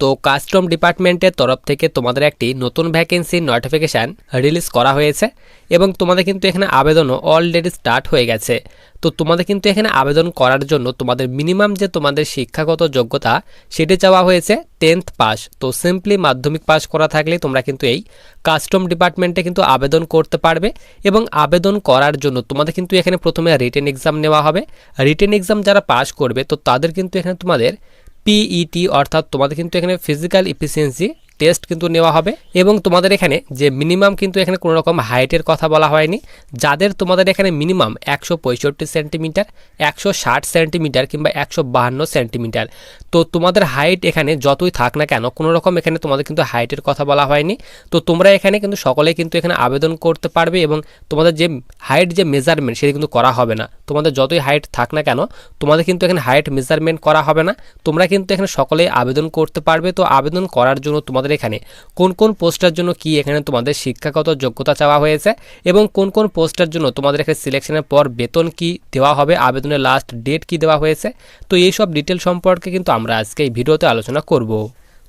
তো কাস্টম ডিপার্টমেন্টের তরফ থেকে তোমাদের একটি নতুন ভ্যাকেন্সির নোটিফিকেশান রিলিজ করা হয়েছে এবং তোমাদের কিন্তু এখানে আবেদনও অলরেডি স্টার্ট হয়ে গেছে। তো তোমাদের কিন্তু এখানে আবেদন করার জন্য তোমাদের মিনিমাম যে তোমাদের শিক্ষাগত যোগ্যতা সেটি চাওয়া হয়েছে টেন্থ পাস তো সিম্পলি মাধ্যমিক পাস করা থাকলে তোমরা কিন্তু এই কাস্টম ডিপার্টমেন্টে কিন্তু আবেদন করতে পারবে এবং আবেদন করার জন্য তোমাদের কিন্তু এখানে প্রথমে রিটেন এক্সাম নেওয়া হবে। রিটেন এক্সাম যারা পাস করবে, তো তাদের কিন্তু এখানে তোমাদের পিইটি অর্থাৎ তোমাদের কিন্তু এখানে ফিজিক্যাল ইফিসিয়েন্সি টেস্ট কিন্তু নেওয়া হবে এবং তোমাদের এখানে যে মিনিমাম কিন্তু এখানে কোনো রকম হাইটের কথা বলা হয়নি। যাদের তোমাদের এখানে মিনিমাম একশো পঁয়ষট্টি সেন্টিমিটার একশো ষাট সেন্টিমিটার কিংবা একশো বাহান্ন সেন্টিমিটার তো তোমাদের হাইট এখানে যতই থাক না কেন, কোনো রকম এখানে তোমাদের কিন্তু হাইটের কথা বলা হয়নি। তো তোমরা এখানে কিন্তু সকলেই কিন্তু এখানে আবেদন করতে পারবে এবং তোমাদের যে হাইট যে মেজারমেন্ট সেটা কিন্তু করা হবে না। তোমাদের যতই হাইট থাক না কেন, তোমাদের কিন্তু এখানে হাইট মেজারমেন্ট করা হবে না। তোমরা কিন্তু এখানে সকলেই আবেদন করতে পারবে। তো আবেদন করার জন্য তোমাদের এখানে? কোন কোন পোস্টের জন্য কি এখানে তোমাদের শিক্ষাগত যোগ্যতা চাওয়া হয়েছে? এবং কোন কোন পোস্টের জন্য তোমাদের এখানে সিলেকশনের পর বেতন কি দেওয়া হবে? আবেদনের লাস্ট ডেট কি দেওয়া হয়েছে? তো এই সব ডিটেল সম্পর্কে কিন্তু আমরা আজকে এই ভিডিওতে আলোচনা করব।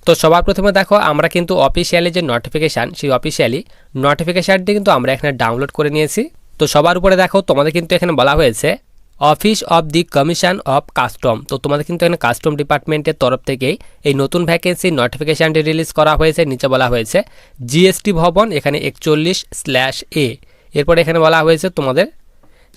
তো সবার প্রথমে দেখো, আমরা কিন্তু অফিসিয়ালি যে নোটিফিকেশান সেই অফিসিয়ালি নোটিফিকেশানটি কিন্তু আমরা এখানে ডাউনলোড করে নিয়েছি। তো সবার উপরে দেখো, তোমাদের কিন্তু এখানে বলা হয়েছে office of the commission of custom. তো তোমাদের কিন্তু এখানে কাস্টম ডিপার্টমেন্টের তরফ থেকেই এই নতুন ভ্যাকেন্সি নোটিফিকেশানটি রিলিজ করা হয়েছে, নিচে বলা হয়েছে জিএসটি ভবন, এখানে একচল্লিশ স্ল্যাশ এ এরপর এখানে বলা হয়েছে তোমাদের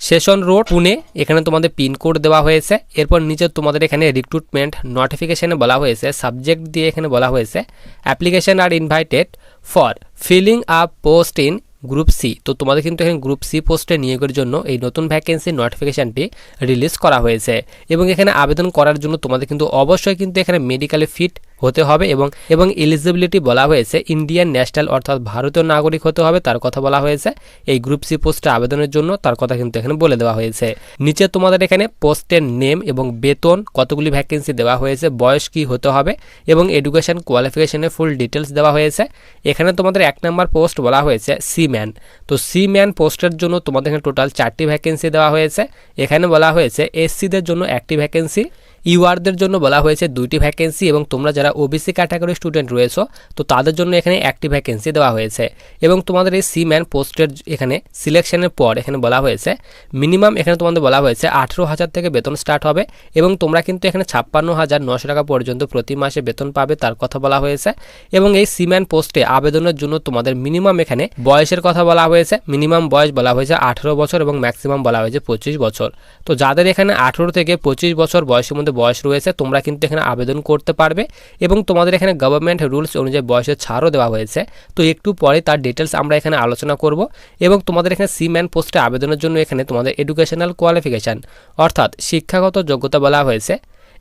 সেশন রোড পুনে, এখানে তোমাদের পিনকোড দেওয়া হয়েছে। এরপর নিচে তোমাদের এখানে রিক্রুটমেন্ট নোটিফিকেশানে বলা হয়েছে সাবজেক্ট দিয়ে এখানে বলা হয়েছে application R invited for filling up post in group C. তো তোমাদের কিন্তু এখানে গ্রুপ সি পোস্টে নিয়োগের জন্য এই নতুন ভ্যাকেন্সি নোটিফিকেশানটি রিলিজ করা হয়েছে। এবং এখানে আবেদন করার জন্য তোমাদের কিন্তু অবশ্যই কিন্তু এখানে মেডিকেলে ফিট হতে হবে এবং এবং এলিজিবিলিটি বলা হয়েছে ইন্ডিয়ান ন্যাশনাল অর্থাৎ ভারতীয় নাগরিক হতে হবে, তার কথা বলা হয়েছে। এই গ্রুপ সি পোস্টে আবেদনের জন্য তার কথা কিন্তু এখানে বলে দেওয়া হয়েছে। নিচে তোমাদের এখানে পোস্টের নেম এবং বেতন, কতগুলি ভ্যাকেন্সি দেওয়া হয়েছে, বয়স কি হতে হবে এবং এডুকেশন কোয়ালিফিকেশনের ফুল ডিটেলস দেওয়া হয়েছে। এখানে তোমাদের এক নম্বর পোস্ট বলা হয়েছে সি ম্যান তো সি ম্যান পোস্টের জন্য তোমাদের এখানে টোটাল চারটি ভ্যাকেন্সি দেওয়া হয়েছে। এখানে বলা হয়েছে এসসিদের জন্য একটি ভ্যাকেন্সি ইউআরদের জন্য বলা হয়েছে দুইটি ভ্যাকেন্সি এবং তোমরা যারা ওবিসি ক্যাটাগরি স্টুডেন্ট রয়েছো, তো তাদের জন্য এখানে একটি ভ্যাকেন্সি দেওয়া হয়েছে। এবং তোমাদের এই সি ম্যান পোস্টের এখানে সিলেকশনের পর এখানে বলা হয়েছে মিনিমাম এখানে তোমাদের বলা হয়েছে আঠেরো হাজার থেকে বেতন স্টার্ট হবে এবং তোমরা কিন্তু এখানে ছাপ্পান্ন হাজার নশো টাকা পর্যন্ত প্রতি মাসে বেতন পাবে তার কথা বলা হয়েছে। এবং এই সি ম্যান পোস্টে আবেদনের জন্য তোমাদের মিনিমাম এখানে বয়সের কথা বলা হয়েছে মিনিমাম বয়স বলা হয়েছে আঠেরো বছর এবং ম্যাক্সিমাম বলা হয়েছে পঁচিশ বছর। তো যাদের এখানে আঠেরো থেকে পঁচিশ বছর বয়সের মধ্যে বয়স রয়েছে, তোমরা কিন্তু এখানে আবেদন করতে পারবে এবং তোমাদের এখানে গভর্নমেন্ট রুলস অনুযায়ী বয়সের ছাড়ও দেওয়া হয়েছে। তো একটু পরে তার ডিটেলস আমরা এখানে আলোচনা করব এবং তোমাদের এখানে সি ম্যান পোস্টে আবেদনের জন্য এখানে তোমাদের এডুকেশনাল কোয়ালিফিকেশান অর্থাৎ শিক্ষাগত যোগ্যতা বলা হয়েছে।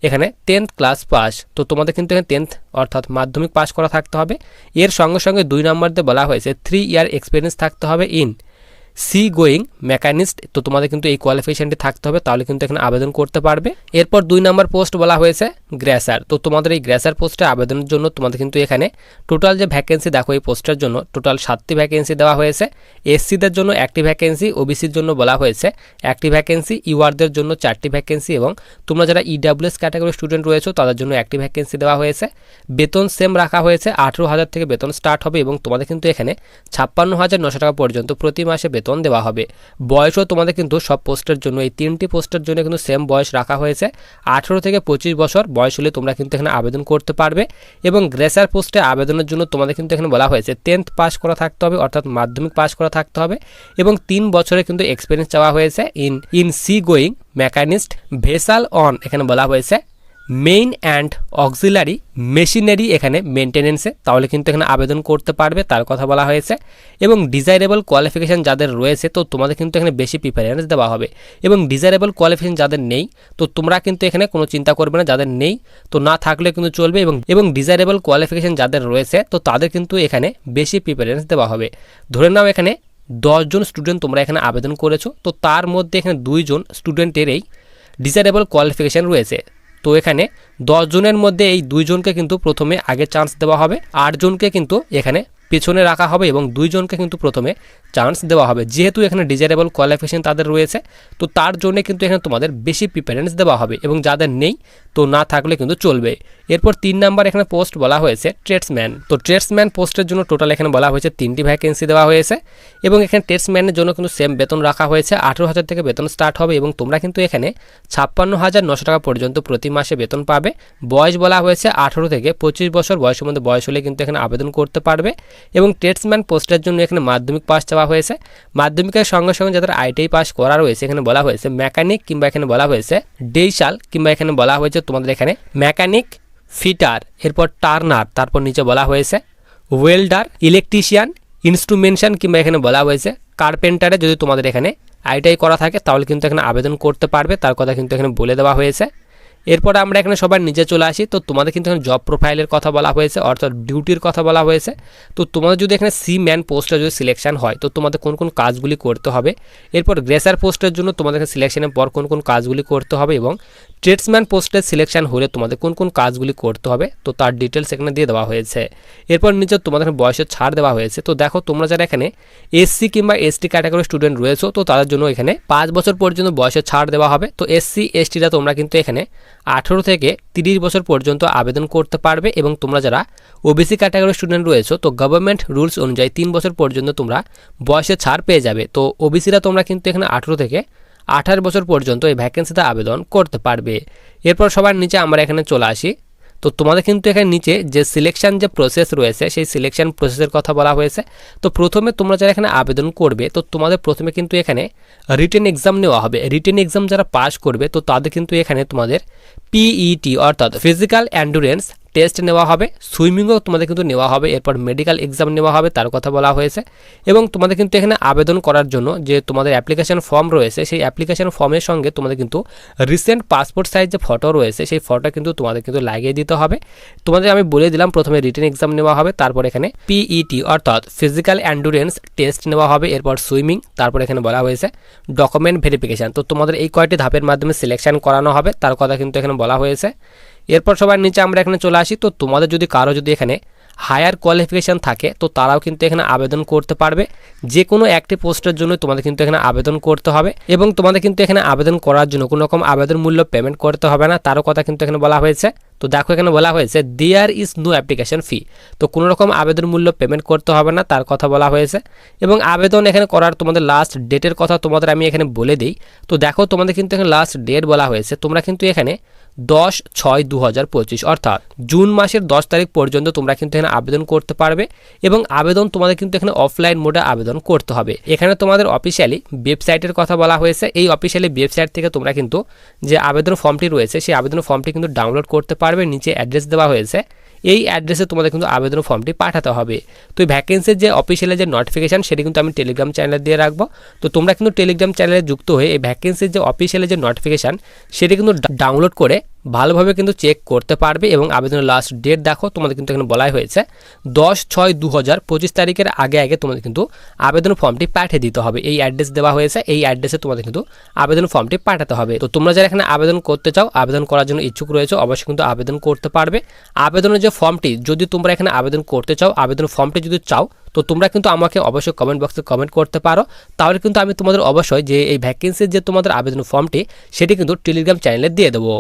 এখানে টেন্থ ক্লাস পাস তো তোমাদের কিন্তু এখানে টেন্থ অর্থাৎ মাধ্যমিক পাস করা থাকতে হবে। এর সঙ্গে সঙ্গে দুই নম্বর দিয়ে বলা হয়েছে থ্রি ইয়ার এক্সপিরিয়েন্স থাকতে হবে ইন সি গোয়িং মেকানিস্ট, তো তোমাদের কিন্তু এই কোয়ালিফিকেশনটি থাকতে হবে, তাহলে কিন্তু এখানে আবেদন করতে পারবে। এরপর দুই নম্বর পোস্ট বলা হয়েছে, গ্র্যাসার। তো তোমাদের এই গ্র্যাসার পোস্টে আবেদনের জন্য তোমাদের কিন্তু এখানে টোটাল যে ভ্যাকেন্সি দেখো এই পোস্টের জন্য টোটাল সাতটি ভ্যাকেন্সি দেওয়া হয়েছে। এসসিদের জন্য একটি ভ্যাকেন্সি ওবিসির জন্য বলা হয়েছে একটি ভ্যাকেন্সি ইউআরদের জন্য চারটি ভ্যাকেন্সি এবং তোমরা যারা ইডাব্লিউএস ক্যাটাগরি স্টুডেন্ট রয়েছে, তাদের জন্য একটি ভ্যাকেন্সি দেওয়া হয়েছে। বেতন সেম রাখা হয়েছে, আঠেরো হাজার থেকে বেতন স্টার্ট হবে এবং তোমাদের কিন্তু এখানে ছাপ্পান্ন হাজার নশো টাকা পর্যন্ত প্রতি মাসে বেতন বেতন দেওয়া হবে। বয়সও তোমাদের কিন্তু সব পোস্টের জন্য, এই তিনটি পোস্টের জন্য কিন্তু সেম বয়স রাখা হয়েছে। আঠেরো থেকে পঁচিশ বছর বয়স হলে তোমরা কিন্তু এখানে আবেদন করতে পারবে এবং গ্রেসার পোস্টে আবেদনের জন্য তোমাদের কিন্তু এখানে বলা হয়েছে টেন্থ পাস করা থাকতে হবে, অর্থাৎ মাধ্যমিক পাস করা থাকতে হবে এবং তিন বছরে কিন্তু এক্সপিরিয়েন্স চাওয়া হয়েছে in in sea going machinist vessel on এখানে বলা হয়েছে। মেইন অ্যান্ড অক্সিলারি মেশিনারি এখানে মেনটেনেন্সে তাহলে কিন্তু এখানে আবেদন করতে পারবে, তার কথা বলা হয়েছে। এবং ডিজাইরেবল কোয়ালিফিকেশান যাদের রয়েছে, তো তোমাদের কিন্তু এখানে বেশি প্রিফারেন্স দেওয়া হবে। এবং ডিজাইরেবল কোয়ালিফিকেশান যাদের নেই, তো তোমরা কিন্তু এখানে কোনো চিন্তা করবে না, যাদের নেই, তো না থাকলে কিন্তু চলবে। এবং এবং ডিজাইরেবল কোয়ালিফিকেশান যাদের রয়েছে, তো তাদের কিন্তু এখানে বেশি প্রিফারেন্স দেওয়া হবে। ধরে নাও এখানে দশজন স্টুডেন্ট তোমরা এখানে আবেদন করেছ, তো তার মধ্যে এখানে দুইজন স্টুডেন্টের এই ডিজাইরেবল কোয়ালিফিকেশান রয়েছে। তো এখানে জনের মধ্যে এই দুইজনকে কিন্তু প্রথমে আগে চান্স দেওয়া হবে। আটজনকে কিন্তু এখানে পেছনে রাখা হবে এবং দুইজনকে কিন্তু প্রথমে চান্স দেওয়া হবে। যেহেতু এখানে ডিজাইরেবল কোয়ালিফিকেশন তাদের রয়েছে, তো তার জন্য কিন্তু এখানে তোমাদের বেশি প্রিফারেন্স দেওয়া হবে এবং যাদের নেই, তো না থাকলে কিন্তু চলবে। এরপর তিন নাম্বার এখানে পোস্ট বলা হয়েছে ট্রেডসম্যান তো ট্রেডসম্যান পোস্টের জন্য টোটাল এখানে বলা হয়েছে তিনটি ভ্যাকেন্সি দেওয়া হয়েছে এবং এখানে ট্রেডসম্যানের জন্য কিন্তু সেম বেতন রাখা হয়েছে। আঠেরো হাজার থেকে বেতন স্টার্ট হবে এবং তোমরা কিন্তু এখানে ছাপ্পান্ন হাজার নশো টাকা পর্যন্ত প্রতি মাসে বেতন পাবে। বয়স বলা হয়েছে আঠেরো থেকে পঁচিশ বছর। বয়সের মধ্যে বয়স হলে কিন্তু এখানে আবেদন করতে পারবে। এবং ট্রেডসম্যান পোস্টের জন্য এখানে মাধ্যমিক পাস চাওয়া হয়েছে। মাধ্যমিকের সঙ্গে সঙ্গে যাদের আইটিআই পাস করা রয়েছে, এখানে বলা হয়েছে মেকানিক কিংবা এখানে বলা হয়েছে ডেইশাল কিংবা এখানে বলা হয়েছে তোমাদের এখানে মেকানিক ফিটার এরপর টার্নার তারপর নিচে বলা হয়েছে ওয়েল্ডার ইলেকট্রিশিয়ান ইনস্ট্রুমেন্টেশন কিংবা এখানে বলা হয়েছে কার্পেন্টারে যদি তোমাদের এখানে আইটিআই করা থাকে, তাহলে কিন্তু এখানে আবেদন করতে পারবে। তার কথা কিন্তু এখানে বলে দেওয়া হয়েছে। এরপর আমরা এখানে সবার নিচে চলে আসি। তো তোমাদের কিন্তু এখানে জব প্রোফাইলের কথা বলা হয়েছে, অর্থাৎ ডিউটির কথা বলা হয়েছে। তো তোমাদের যদি এখানে সি ম্যান পোস্টে যদি সিলেকশন হয়, তো তোমাদের কোন কোন কাজগুলি করতে হবে? এরপর গ্রেসার পোস্টের জন্য তোমাদের সিলেকশনের পর কোন কোন কাজগুলি করতে হবে এবং ট্রেডসম্যান পোস্টের সিলেকশন হলে তোমাদের কোন কোন কাজগুলি করতে হবে? তো তার ডিটেলস এখানে দিয়ে দেওয়া হয়েছে। এরপর নিচে তোমাদের বয়সের ছাড় দেওয়া হয়েছে। তো দেখো তোমরা যারা এখানে এসসি কিংবা এসটি ক্যাটাগরি স্টুডেন্ট রয়েছো, তো তাদের জন্য এখানে পাঁচ বছর পর্যন্ত বয়সের ছাড় দেওয়া হবে। তো এসসি এসটিরা তোমরা কিন্তু এখানে আঠেরো থেকে তিরিশ বছর পর্যন্ত আবেদন করতে পারবে এবং তোমরা যারা ওবিসি ক্যাটাগরির স্টুডেন্ট রয়েছো, তো গভর্নমেন্ট রুলস অনুযায়ী তিন বছর পর্যন্ত তোমরা বয়সে ছাড় পেয়ে যাবে। তো ওবিসিরা তোমরা কিন্তু এখানে আঠেরো থেকে আঠাশ বছর পর্যন্ত এই ভ্যাকেন্সিতে আবেদন করতে পারবে। এরপর সবার নিচে আমরা এখানে চলে আসি। তো তোমাদের কিন্তু এখানে নিচে যে সিলেকশান যে প্রসেস রয়েছে, সেই সিলেকশান প্রসেসের কথা বলা হয়েছে। তো প্রথমে তোমরা যারা এখানে আবেদন করবে, তো তোমাদের প্রথমে কিন্তু এখানে রিটেন এক্সাম নেওয়া হবে। রিটেন এক্সাম যারা পাস করবে, তো তাদের কিন্তু এখানে তোমাদের পিইটি অর্থাৎ ফিজিক্যাল অ্যান্ডুরেন্স টেস্ট নেওয়া হবে সুইমিংও তোমাদের কিন্তু নেওয়া হবে, এরপর মেডিকেল এক্সাম নেওয়া হবে, তার কথা বলা হয়েছে। এবং তোমাদের কিন্তু এখানে আবেদন করার জন্য যে তোমাদের অ্যাপ্লিকেশন ফর্ম রয়েছে, সেই অ্যাপ্লিকেশন ফর্মের সঙ্গে তোমাদের কিন্তু রিসেন্ট পাসপোর্ট সাইজ যে ফটো রয়েছে, সেই ফটো কিন্তু তোমাদের কিন্তু লাগিয়ে দিতে হবে। তোমাদের আমি বলে দিলাম, প্রথমে রিটেন এক্সাম নেওয়া হবে, তারপর এখানে পিইটি অর্থাৎ ফিজিক্যাল অ্যান্ডুরেন্স টেস্ট নেওয়া হবে, এরপর সুইমিং তারপর এখানে বলা হয়েছে ডকুমেন্ট ভেরিফিকেশান তো তোমাদের এই কয়টি ধাপের মাধ্যমে সিলেকশন করানো হবে, তার কথা কিন্তু এখানে বলা হয়েছে। এরপর সবার নিচে আমরা এখানে চলে আসি। তো তোমাদের যদি কারও যদি এখানে হায়ার কোয়ালিফিকেশান থাকে, তো তারাও কিন্তু এখানে আবেদন করতে পারবে। যে কোনো একটি পোস্টের জন্য তোমাদের কিন্তু এখানে আবেদন করতে হবে এবং তোমাদের কিন্তু এখানে আবেদন করার জন্য কোনো রকম আবেদন মূল্য পেমেন্ট করতে হবে না। তারও কথা কিন্তু এখানে বলা হয়েছে। তো দেখো এখানে বলা হয়েছে there is no application fee তো কোনো রকম আবেদন মূল্য পেমেন্ট করতে হবে না, তার কথা বলা হয়েছে। এবং আবেদন এখানে করার তোমাদের লাস্ট ডেটের কথা তোমাদের আমি এখানে বলে দিই। তো দেখো তোমাদের কিন্তু এখানে লাস্ট ডেট বলা হয়েছে। তোমরা কিন্তু এখানে দশ ছয় দু হাজার পঁচিশ। অর্থাৎ জুন মাসের দশ তারিখ পর্যন্ত তোমরা কিন্তু এখানে আবেদন করতে পারবে এবং আবেদন তোমাদের কিন্তু এখানে অফলাইন মোডে আবেদন করতে হবে। এখানে তোমাদের অফিসিয়ালি ওয়েবসাইটের কথা বলা হয়েছে। এই অফিসিয়ালি ওয়েবসাইট থেকে তোমরা কিন্তু যে আবেদন ফর্মটি রয়েছে, সেই আবেদন ফর্মটি কিন্তু ডাউনলোড করতে পারবে। নিচে অ্যাড্রেস দেওয়া হয়েছে। এই অ্যাড্রেসে তোমাদের কিন্তু আবেদন ফর্মটি পাঠাতে হবে। তো ভ্যাকেন্সির যে অফিসিয়ালে যে নোটিফিকেশান সেটি কিন্তু আমি টেলিগ্রাম চ্যানেলে দিয়ে রাখব। তো তোমরা কিন্তু টেলিগ্রাম চ্যানেলে যুক্ত হয়ে এই ভ্যাকেন্সির যে অফিসিয়ালে যে নোটিফিকেশান সেটি কিন্তু ডাউনলোড করে ভালোভাবে কিন্তু চেক করতে পারবে এবং আবেদনের লাস্ট ডেট দেখো, তোমাদের কিন্তু এখানে বলাই হয়েছে দশ ছয় দু হাজার পঁচিশ তারিখের আগে আগে তোমাদের কিন্তু আবেদন ফর্মটি পাঠিয়ে দিতে হবে। এই অ্যাড্রেস দেওয়া হয়েছে, এই অ্যাড্রেসে তোমাদের কিন্তু আবেদন ফর্মটি পাঠাতে হবে। তো তোমরা যারা এখানে আবেদন করতে চাও, আবেদন করার জন্য ইচ্ছুক রয়েছে, অবশ্যই কিন্তু আবেদন করতে পারবে। আবেদনের যে ফর্মটি যদি তোমরা এখানে আবেদন করতে চাও, আবেদন ফর্মটি যদি চাও, তো তোমরা কিন্তু আমাকে অবশ্যই কমেন্ট বক্সে কমেন্ট করতে পারো। তাহলে কিন্তু আমি তোমাদের অবশ্যই যে এই ভ্যাকেন্সির যে তোমাদের আবেদন ফর্মটি সেটি কিন্তু টেলিগ্রাম চ্যানেলে দিয়ে দেবো।